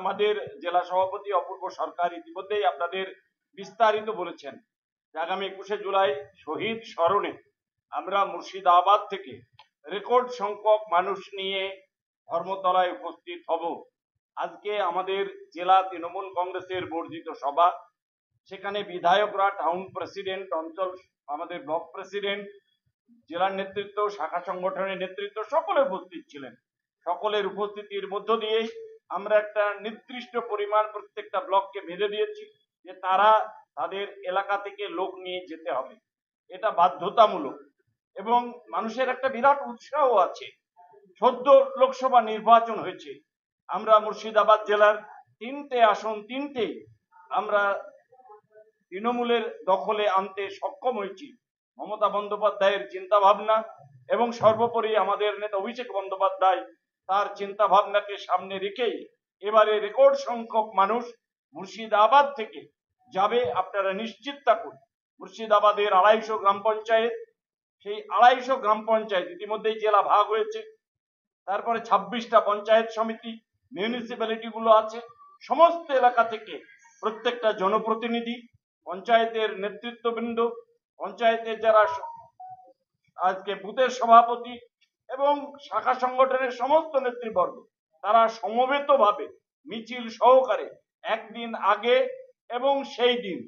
আমাদের জেলা সভাপতি অপূর্ব সরকার ইতিমধ্যেই আপনাদের বিস্তারিত বলেছেন আগামী একুশে জুলাই শহীদ স্মরণে আমরা মুর্শিদাবাদ থেকে রেকর্ড সংখ্যক মানুষ নিয়ে ধর্মতলায় উপস্থিত হব। আজকে আমাদের জেলা তৃণমূল কংগ্রেসের বর্ধিত সভা। সেখানে বিধায়করা, টাউন প্রেসিডেন্ট, অঞ্চল, আমাদের ব্লক প্রেসিডেন্ট, জেলার নেতৃত্ব, শাখা সংগঠনের নেতৃত্ব সকলে উপস্থিত ছিলেন। সকলের উপস্থিতির মধ্য দিয়েই আমরা একটা নির্দিষ্ট পরিমাণ প্রত্যেকটা ব্লককে বেঁধে দিয়েছি যে তারা তাদের এলাকা থেকে লোক নিয়ে যেতে হবে। এটা বাধ্যতামূলক। এবং মানুষের একটা বিরাট উৎসাহ আছে। সদ্য লোকসভা নির্বাচন হয়েছে। আমরা মুর্শিদাবাদ জেলার তিনটে আসন তিনটে আমরা তৃণমূলের দখলে আনতে সক্ষম হয়েছি। মমতা বন্দ্যোপাধ্যায়ের চিন্তা ভাবনা এবং সর্বোপরি আমাদের নেতা অভিষেক বন্দ্যোপাধ্যায় তার চিন্তা ভাবনাকে সামনে রেখেই এবারে রেকর্ড সংখ্যক মানুষ মুর্শিদাবাদ থেকে যাবে আপনারা নিশ্চিত থাকুন। মুর্শিদাবাদের আড়াইশো গ্রাম পঞ্চায়েত, সেই আড়াইশো গ্রাম পঞ্চায়েত ইতিমধ্যেই জেলা ভাগ হয়েছে। তারপরে ছাব্বিশটা পঞ্চায়েত সমিতি মিউনিসিপ্যালিটি গুলো আছে। সমস্ত এলাকা থেকে প্রত্যেকটা জনপ্রতিনিধি, পঞ্চায়েতের নেতৃত্ববৃন্দ, পঞ্চায়েতের যারা আজকে বুথের সভাপতি এবং শাখা সংগঠনের সমস্ত নেতৃবর্গ, তারা সমবেতভাবে, মিছিল সহকারে একদিন আগে এবং সেই দিন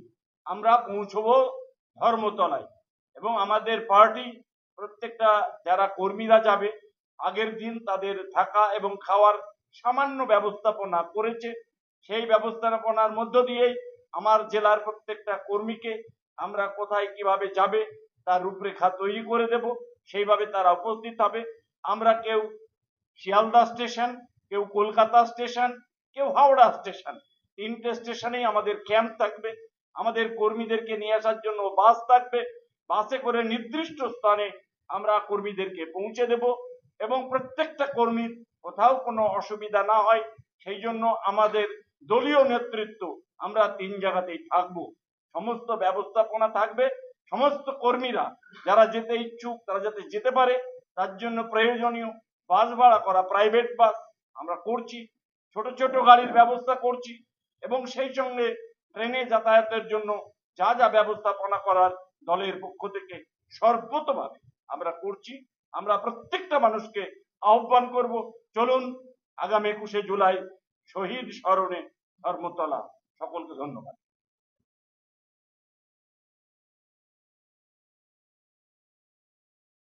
আমরা পৌঁছবো ধর্মতলায়। এবং আমাদের পার্টি, প্রত্যেকটা যারা কর্মীরা যাবে, আগের দিন তাদের থাকা এবং খাওয়ার সামান্য ব্যবস্থাপনা করেছে। সেই ব্যবস্থাপনার মধ্য দিয়েই আমার জেলার প্রত্যেকটা কর্মীকে আমরা কোথায় কীভাবে যাবে, তার রূপরেখা তৈরি করে দেব, সেইভাবে তারা উপস্থিত হবে। আমরা কেউ শিয়ালদা স্টেশন, কেউ কলকাতা স্টেশন, কেউ হাওড়া স্টেশন। তিনটে স্টেশনেই আমাদের ক্যাম্প থাকবে। আমাদের কর্মীদেরকে নিয়ে আসার জন্য বাস থাকবে। বাসে করে নির্দিষ্ট স্থানে আমরা কর্মীদেরকে পৌঁছে দেব এবং প্রত্যেকটা কর্মীর কোথাও কোনো অসুবিধা না হয়। সেই জন্য আমাদের দলীয় নেতৃত্ব, আমরা তিন জায়গাতেই থাকব। সমস্ত ব্যবস্থাপনা থাকবে। সমস্ত কর্মীরা যারা যেতে ইচ্ছুক, তারা যাতে যেতে পারে। তার জন্য প্রয়োজনীয় বাস ভাড়া করা প্রাইভেট বাস আমরা করছি, ছোট ছোট গাড়ির ব্যবস্থা করছি এবং সেই সঙ্গে ট্রেনে যাতায়াতের জন্য যা যা ব্যবস্থাপনা করার দলের পক্ষ থেকে সর্বতভাবে আমরা করছি। আমরা প্রত্যেকটা মানুষকে আহ্বান করব, চলুন আগামী একুশে জুলাই শহীদ স্মরণে ধর্মতলা। সকলকে ধন্যবাদ।